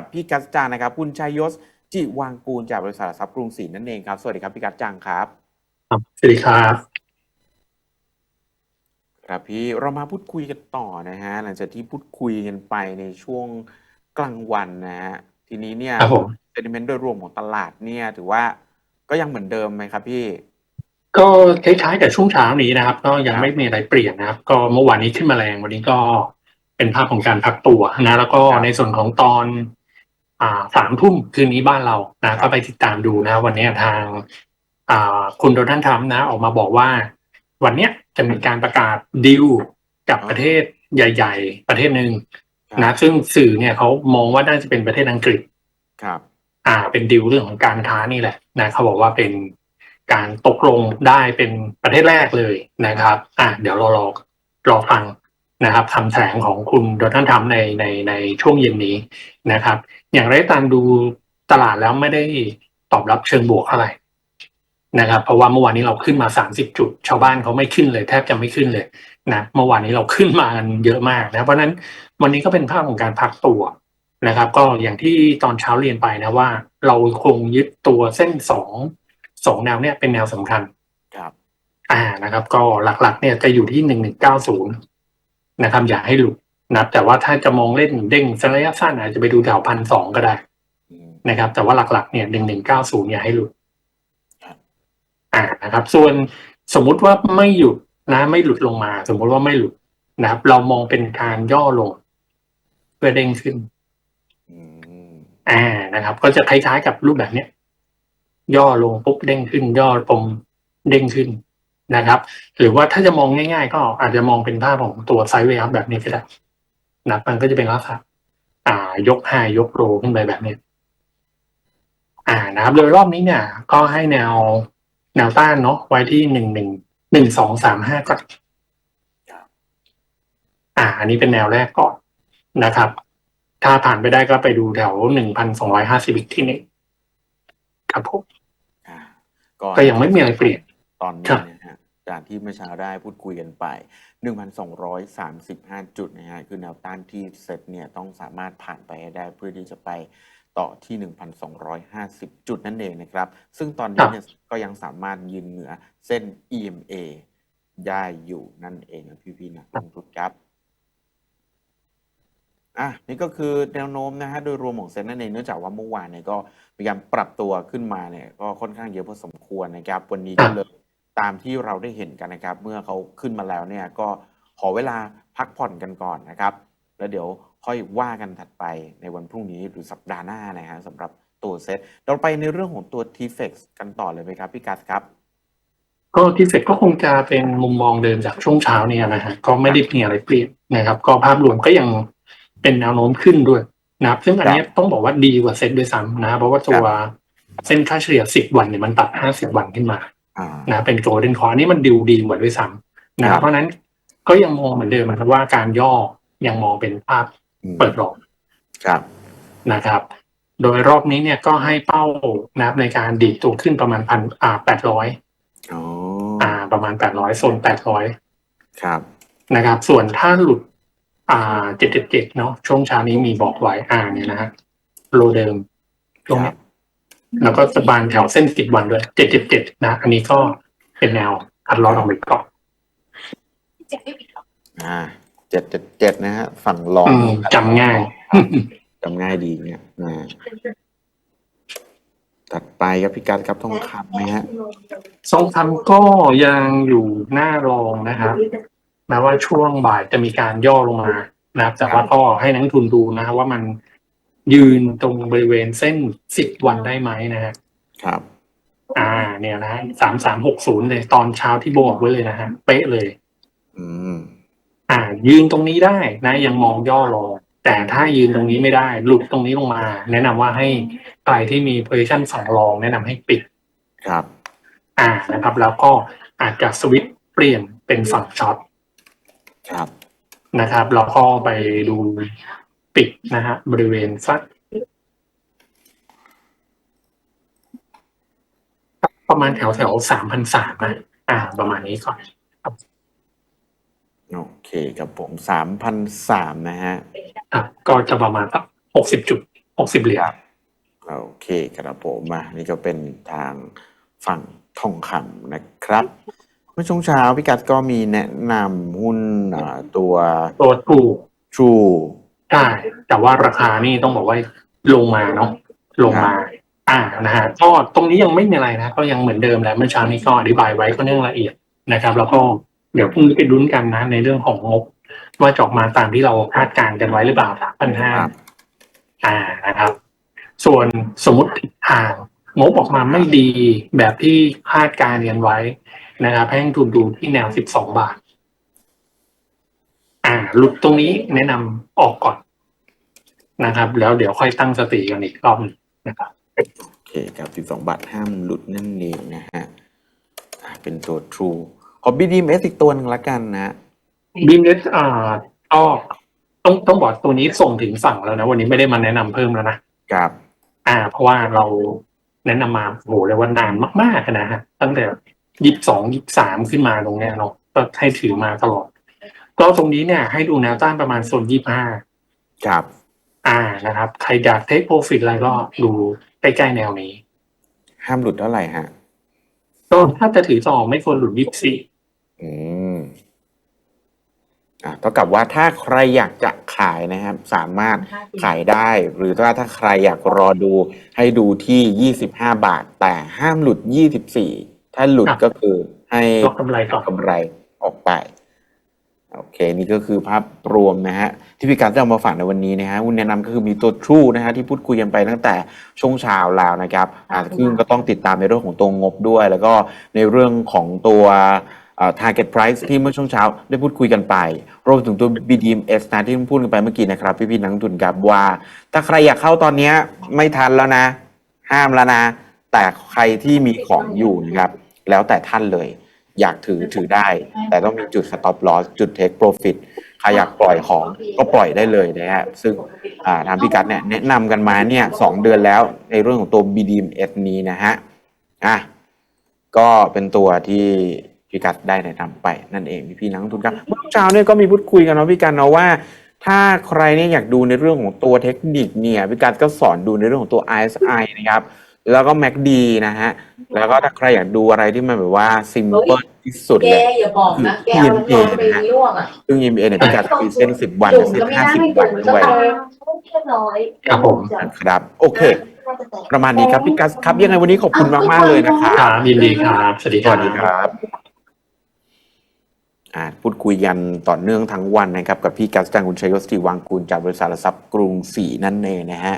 กับพี่กัจจังนะครับคุณชัยยศจิวางกูลจากบริษัทหลักทรัพย์กรุงศรีนั่นเองครับ สวัสดีครับพี่กัจจังครับครับสวัสดีครับครับพี่เรามาพูดคุยกันต่อนะฮะหลังจากที่พูดคุยกันไปในช่วงกลางวันนะฮะทีนี้เนี่ยครับผมเซนิเมนต์โดยรวมของตลาดเนี่ย ถือว่าก็ยังเหมือนเดิมไหมครับพี่ ก็คล้ายๆกับช่วงเช้านี้นะครับ ก็ยังครับไม่มีอะไรเปลี่ยนนะครับ ก็เมื่อวานนี้ขึ้นมาแรงวันนี้ก็เป็นภาพของการพักตัวนะแล้วก็ในส่วนของตอนอ่า สามทุ่มคืนนี้บ้านเรานะก็ไปติดตามดูนะ วันนี้ทางอ่าคุณโดนัลด์ทรัมป์นะ ออกมาบอกว่า วันเนี้ยจะมีการประกาศดีลกับประเทศใหญ่ ๆ ประเทศหนึ่งนะซึ่งสื่อเนี่ยเขามองว่าน่าจะเป็นประเทศอังกฤษครับ อ่า เป็นดีลเรื่องของการค้านี่แหละนะเขาบอกว่าเป็นการตกลงได้เป็นประเทศแรกเลยนะครับ อ่าเดี๋ยวรอรอรอฟัง นะครับคำแถลงของคุณโดนัลด์ทรัมป์ในในในช่วงเย็นนี้นะครับ อย่างไรก็ตามดูตลาดแล้วไม่ได้ตอบรับเชิงบวกเท่าไหร่นะครับ เพราะว่าเมื่อวานนี้เราขึ้นมา 30 จุด ชาวบ้านเขาไม่ขึ้นเลย แทบจะไม่ขึ้นเลยนะเมื่อวานนี้เราขึ้นมากันเยอะมากนะเพราะฉะนั้นวันนี้ก็เป็นภาพของการพักตัวนะครับ ก็อย่างที่ตอนเช้าเรียนไปนะว่า เราคงยึดตัวเส้นสองสองแนวเนี่ยเป็นแนวสำคัญ ครับ อ่านะครับ ก็หลักๆ เนี่ยจะอยู่ที่หนึ่งหนึ่งเก้าศูนย์ นะครับ อย่าให้หลุดนะครับแต่ว่าถ้าจะมองเล่นเด้งระยะสั้นอาจจะไปดูแถวพันสองก็ได้อืมนะครับ แต่ว่าหลักๆเนี่ยหนึ่งหนึ่งเก้าศูนย์อย่าให้หลุดครับอ่านะครับ ส่วนสมมุติว่าไม่หยุดนะ ไม่หลุดลงมา สมมุติว่าไม่หลุดนะครับ เรามองเป็นการย่อลง เพื่อเด้งขึ้นอืมอ่านะครับ ก็จะคล้ายๆกับรูปแบบเนี้ยย่อลงปุ๊บเด้งขึ้น ย่อปมเด้งขึ้น นะครับ หรือว่าถ้าจะมองง่าย ๆ ก็อาจจะมองเป็นภาพของตัวไซด์เวย์อัพแบบนี้ก็ได้นะมันก็จะเป็นลักษณะอ่ายกไฮยกโรขึ้นไปแบบนี้ อ่านะครับ โดยรอบนี้เนี่ย ก็ให้แนวแนวต้านเนาะไว้ที่หนึ่งหนึ่งหนึ่งสองสามห้าก่อนอ่า อันนี้เป็นแนวแรกก่อนนะครับ ถ้าผ่านไปได้ก็ไปดูแถวหนึ่งพันสองร้อยห้าสิบอีกที่หนึ่งครับผมอ่าก็ยังไม่มีอะไรเปลี่ยนตอนครันี้บนะฮะ จากที่เมื่อเช้าได้พูดคุยกันไป 1,235 จุดนะฮะ คือแนวต้านที่เซตเนี่ยต้องสามารถผ่านไปให้ได้เพื่อที่จะไปต่อที่ 1,250 จุดนั่นเองนะครับ ซึ่งตอนนี้เนี่ยก็ยังสามารถยืนเหนือเส้น EMA ได้อยู่นั่นเองนะพี่ๆนักลงทุนครับอะนี่ก็คือแนวโน้มนะฮะโดยรวมของเซ็นนั่นเองเนื่องจากว่าเมื่อวานเนี่ยก็มีการปรับตัวขึ้นมาเนี่ยก็ค่อนข้างเยอะพอสมควรนะครับ วันนี้ก็เลย ตามที่เราได้เห็นกันนะครับ เมื่อเขาขึ้นมาแล้วเนี่ยก็ขอเวลาพักผ่อนกันก่อนนะครับ แล้วเดี๋ยวค่อยว่ากันถัดไปในวันพรุ่งนี้หรือสัปดาห์หน้านะฮะสำหรับตัวเซ็ตเราไปในเรื่องของตัว t f e x กันต่อเลยไหมครับพี่กัสครับ ก็ที่เฟดก็คงจะเป็นมุมมองเดิมจากช่วงเช้าเนี่ยนะฮะก็ไม่ได้มีอะไรเปลี่ยนนะครับ ก็ภาพรวมก็ยังเป็นแนวโน้มขึ้นด้วยนะครับ ซึ่งอันเนี้ยต้องบอกว่าดีกว่าเซ็ตด้วยซ้ำนะ เพราะว่าตัวเส้นค่าเฉลี่ย 10 วันเนี่ยมันตัด 50 วันขึ้นมาอ่า นะเป็นโกลเด้นคอร์นี่มันดิวดีกว่าด้วยซ้ำนะคครัรับบเพราะฉะนั้นก็ยังมองเหมือนเดิมนะครับว่าการย่อยังมองเป็นภาพอืมเปิดรอบครับนะครับ โดยรอบนี้เนี่ยก็ให้เป้านะครับในการดีดตัวขึ้นประมาณพันอ่าแปดร้อยอ๋ออ่า ประมาณแปดร้อยโซนแปดร้อยครับนะครับ ส่วนถ้าหลุด อ่าเจ็ดเจ็ดเจ็ดเนาะช่วงเช้านี้มีบอกไว้อ่าเนี่ยนะฮะโลเดิมตรงเนี้ย แล้วก็สะบานแถวเส้นสิบวันด้วยเจ็ดเจ็ดเจ็ดนะ อันนี้ก็เป็นแนวคัดลอสออกไปก่อนอ่าเจ็ดเจ็ดเจ็ดนะฮะฝั่งลองอืมจำง่ายจำง่ายดีเนี่ยอ่าถัดไปครับพี่กัสครับทองคำนะฮะทรงคำก็ยังอยู่หน้ารองนะครับแม้ว่าช่วงบ่ายจะมีการย่อลงมานะครับแต่ว่าก็ให้นักลงทุนดูนะครับว่ามัน ยืนตรงบริเวณเส้นสิบวันได้ไหมนะฮะครับ อ่า เนี่ยนะฮะสามสามหกศูนย์เลยตอนเช้าที่บอกไว้เลยนะฮะเป๊ะเลย อืม อ่า ยืนตรงนี้ได้นะ ยังมองย่อรอ แต่ถ้ายืนตรงนี้ไม่ได้ หลุดตรงนี้ลงมา แนะนำว่าให้ใครที่มี position สำรองแนะนำให้ปิด ครับ อ่านะครับ แล้วก็อาจจะสวิตช์เปลี่ยนเป็นฝั่งช็อต ครับ นะครับแล้วก็ไปดู ปิดนะฮะบริเวณสักประมาณแถวแถวสามพันสามนะอ่า ประมาณนี้ก่อนโอเคครับผมสามพันสามนะฮะครับก็จะประมาณสักหกสิบจุดหกสิบเหรียญโอเคครับผมมานี่ก็เป็นทางฝั่งทองคำนะครับ เมื่อช่วงเช้าพี่กัดก็มีแนะนำหุ้นอ่าตัวตัวถูก True ใช่แต่ว่าราคานี่ต้องบอกว่าลงมาเนาะลงมา อ่านะฮะก็ตรงนี้ยังไม่มีอะไรนะ ก็ยังเหมือนเดิมแหละเมื่อเช้านี้ก็อธิบายไว้ก็เนื่องละเอียดนะครับ แล้วก็เดี๋ยวพรุ่งนี้ไปลุ้นกันนะ ในเรื่องของงบ ว่าจะออกมาตามที่เราคาดการณ์กันไว้หรือเปล่าสามพันห้าครับอ่านะครับ ส่วนสมมติทิศทางงบออกมาไม่ดีแบบที่คาดการณ์กันไว้นะครับให้นักทุนดูที่แนวสิบสองบาท อ่าหลุดตรงนี้แนะนำออกก่อนนะครับ แล้วเดี๋ยวค่อยตั้งสติกันอีกรอบหนึ่งนะครับโอเคครับ12บาทห้ามหลุดนั่นเองนะฮะอ่าเป็นตัว True ขอ BDMs อีกตัวหนึ่งละกันนะ บีมเนสอ่าก็ต้องต้องบอกตัวนี้ส่งถึงฝั่งแล้วนะ วันนี้ไม่ได้มาแนะนำเพิ่มแล้วนะ ครับ อ่า เพราะว่าเราแนะนำมาโหเลยกว่านานมากๆนะฮะตั้งแต่ยี่สิบสองยี่สามขึ้นมาตรงเนี้ยเนาะก็ให้ถือมาตลอด ก็ตรงนี้เนี่ยให้ดูแนวต้านประมาณโซนยี่ห้าครับ อ่านะครับ ใครอยากเทคโปรฟิตอะไรก็ดูใกล้ๆแนวนี้ ห้ามหลุดเท่าไหร่ฮะก็ถ้าจะถือต่อไม่ควรหลุดยี่สี่อืมอ่าเท่ากับว่าถ้าใครอยากจะขายนะครับ สามารถขายได้ หรือว่าถ้าใครอยากรอดูให้ดูที่25บาท แต่ห้ามหลุด24ถ้าหลุดก็คือให้ก็กำไรก่อนกำไรออกไป โอเค นี่ก็คือภาพรวมนะฮะที่พี่การจะเอามาฝากในวันนี้นะฮะหุ้นแนะนำก็คือมีตัว True นะฮะที่พูดคุยกันไปตั้งแต่ช่วงเช้าแล้วนะครับอ่าซึ่งก็ต้องติดตามในเรื่องของตัวงบด้วย แล้วก็ในเรื่องของตัวอ่า target price ที่เมื่อช่วงเช้าได้พูดคุยกันไป รวมถึงตัว BDMs นะที่พูดกันไปเมื่อกี้นะครับ พี่พี่ๆนักลงทุนกับว่า ถ้าใครอยากเข้าตอนเนี้ยไม่ทันแล้วนะ ห้ามแล้วนะ แต่ใครที่มีของอยู่นะครับ แล้วแต่ท่านเลย อยากถือถือได้ แต่ต้องมีจุด stop loss จุด take profit ใครอยากปล่อยของก็ปล่อยได้เลยนะฮะซึ่งอ่าทางพี่กัดเนี่ยแนะนำกันมาเนี่ยสองเดือนแล้วในเรื่องของตัว BDMs นี้นะฮะอะก็เป็นตัวที่พี่กัดได้แนะนำไปนั่นเองพี่พี่ๆนักลงทุนครับเมื่อเช้าเนี่ยก็มีพูดคุยกันเนาะพี่กันเนาะว่าถ้าใครเนี่ยอยากดูในเรื่องของตัวเทคนิคเนี่ยพี่กัดก็สอนดูในเรื่องของตัว RSI นะครับ แล้วก็ MACD นะฮะ แล้วก็ถ้าใครอยากดูอะไรที่มันแบบว่า simple ที่สุดแกเลยอย่าบอกนะ แกเอาน้ำร้อนไปลวกอะซึ่ง EMA เนี่ยพี่กัดมีเส้น10 วันจุ่มเส้นก็ไม่ได้50จุ่วันมด้วยก็เรียบร้อยครับผม นะครับ โอเค ประมาณนี้ครับพี่กัดครับ ยังไงวันนี้ขอบคุณมากๆเลยนะครับครับยินดีครับ สวัสดีสครัวับสดีครับอ่าพูดคุยกันต่อเนื่องทั้งวันนะครับ กับพี่กัสจังคุณชัยยศติวังกูลจากบริษัทหลักทรัพย์กรุงศรีนั่นเองนะฮะ